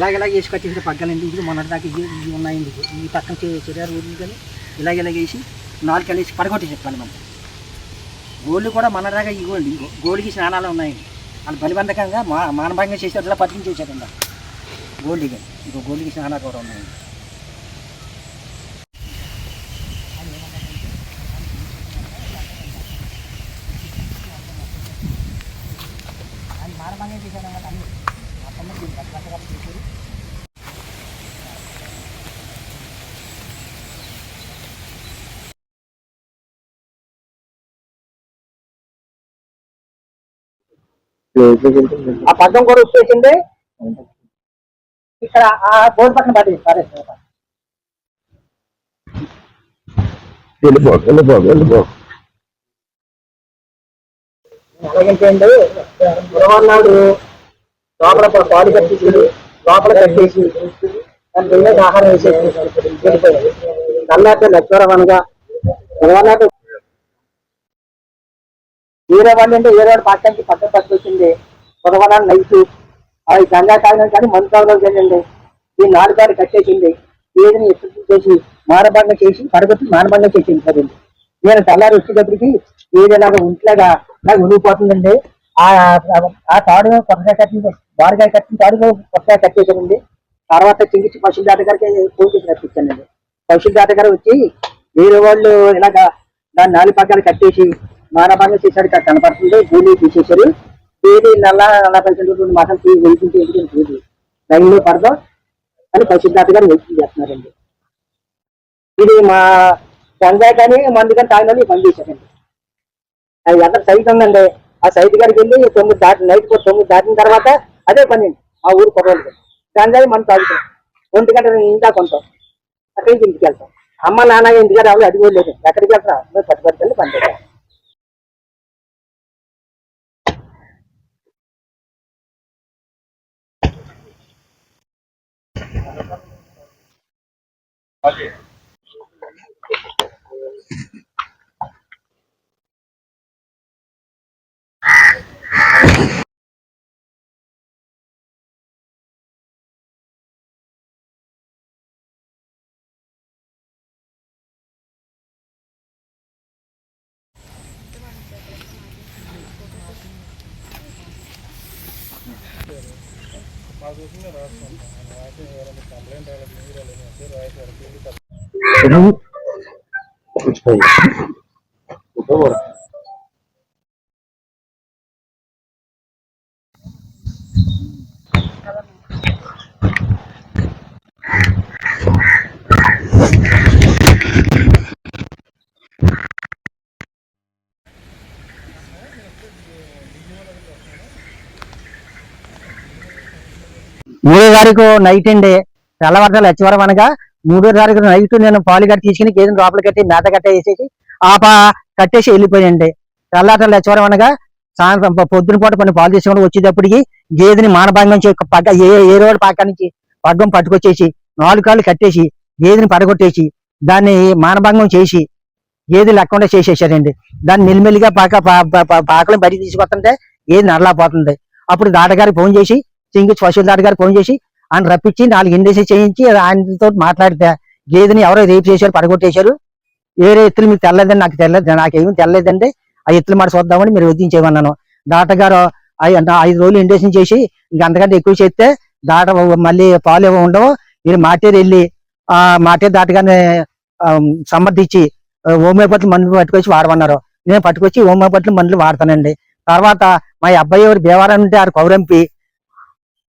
ఇలాగ ఇలాగ వేసి కట్టేసి పగ్గాలండి ఇది మొన్నటి దాకా ఇవి ఉన్నాయి ఉన్నాయండి ఈ పక్కన చర్య ఊళ్ళు కానీ ఇలాగ ఇలాగ వేసి నాలుగు వేసి పడగొట్టి చెప్పాలి మనం. గోళ్ళు కూడా మన దాకా ఇవ్వండి గోళ్ళకి స్నానాలు ఉన్నాయండి వాళ్ళు బలిబంధకంగా మా మానభంగా చేసేటట్లా అట్లా పట్టించేసారండి గోల్డ్కి ఇంకో గోల్డ్కి స్నానాలు కూడా ఉన్నాయండి మానభంగా చేశారు అన్నమాట అన్ని మొత్తం దీన్ని బలిబంధగా చేశారు ఆ పగ్గం కూడా వచ్చేసింది. ఇక్కడ ఆ బోర్డు పక్కన పడి సరే సరే. వెళ్ళిపో వెళ్ళిపో వెళ్ళిపో. ఎలాగంటే గురవన్నాడు లోపల పాలు కట్టేసి లోపల కట్టేసి దాని మీద ఆహారం వేసేసి వెళ్ళిపోయాడు నల్లాక లక్ష్మరం అనగా గురవన్నాడు అంటే వేరే వాడు పక్కనికి పక్కన పట్టుకొచ్చింది. గురవనాడు నైట్. అవి గంగా తాగిన కానీ మందు తాగలేదు కదండి. ఈ నాలుగు గారు కట్టేసింది. ఏదని ఎత్తుకు చేసి మానభంగం చేసి పడగొట్టి మానభంగం చేసింది. కదండి నేను తెల్లారి వచ్చేటప్పటికి ఏదైనా ఇంట్లాగా నాకు ఉనిగిపోతుందండి ఆ ఆ తాడు కొత్తగా కట్టింది బారుగా కట్టిన తాడు కొత్తగా కట్టేసానండి తర్వాత చింగిచ్చి పశువుల దాట గారికి ఫోన్ చేసి పశువుల దాట గారు వచ్చి వేరే వాళ్ళు ఇలాగా దాన్ని నాలుగు పక్కన కట్టేసి మానభంగం చేశాడు కనపడుతుంది భూమి తీసేశారు. తేదీ నల్ల నలభై సెంటీమీటర్ మాసం వెళ్తుంటే తేదీ రైల్లో పడదాం అని పశువుల దాట గారు వెయిటింగ్ చేస్తున్నారండి ఇది మా గంగా కానీ మందు కానీ తాగిన పని చేశారండి. అది ఎంత సైట్ ఉందండి? ఆ సైట్ గారికి వెళ్ళి తొమ్మిది దాటి నైట్ పూట తొమ్మిది దాటిన తర్వాత అదే పని ఆ ఊరు కుర్రోళ్ళకి దాని మనం తాగుతాం. ఒంటి గంట ఇంకా కొంటాం. అక్కడి నుంచి ఇంటికి వెళ్తాం. అమ్మ నాన్న ఇంటికి రావాలి అది కూడా లేదు. ఎక్కడికి వెళ్తాం? మేము పట్టుబడికి వెళ్ళి పని చేస్తాం Okay. రాసుకుంటాను మూడో తారీఖు నైట్ అండి. తెల్లవారుజాలు హెచ్చవరం అనగా మూడో తారీఖు నైట్ నేను పాలు కట్టి తీసుకుని గేదెని లోపల కట్టి మేత కట్ట వేసేసి ఆ పా కట్టేసి వెళ్ళిపోయాయండి తెల్లవారుజాలు హెచ్చవరం అనగా సాయంత్రం పొద్దున పూట కొన్ని పాలు తీసుకుని వచ్చేటప్పటికి గేదెని మానభంగం చే పగ్గ ఏ ఏ రోడ్డు పక్క నుంచి పగ్గం పట్టుకొచ్చేసి నాలుగు కాళ్ళు కట్టేసి గేదెని పడగొట్టేసి దాన్ని మానభంగం చేసి గేదె లేకుండా చేసేసారండి. దాన్ని మెల్లిమెల్లిగా పాక పా- పాకలు బయటికి తీసుకొస్తుంటే గేదె నడలాపోతుంది అప్పుడు దాటగారికి ఫోన్ చేసి సింగి పశువుల గారు ఫోన్ చేసి ఆయన రప్పించి నాలుగు ఇండస్ట్రీ చేయించి ఆయనతో మాట్లాడితే గేదెని ఎవరో రేపు చేశారు పడగొట్టేశారు. వేరే ఎత్తులు మీకు తెల్లదండి నాకు తెల్లదు నాకేమీ తెల్లదండి. ఆ ఎత్తులు మాట చూద్దామని మీరు వదిలించేయమన్నాను. దాటగారు గారు ఐదు రోజులు ఇండేషన్ చేసి ఇంక అంతకంటే ఎక్కువ చేస్తే దాట మళ్ళీ పాలు ఏమో ఉండవు. మీరు మాటేరు వెళ్ళి ఆ మాటేరు దాటగానే సమర్థించి హోమియోపతి మందులు పట్టుకొచ్చి వాడమన్నారు. నేను పట్టుకొచ్చి హోమియోపతి మందులు వాడతానండి. తర్వాత మా అబ్బాయి ఎవరు బేవారం ఉంటే ఆడు కౌరంపి.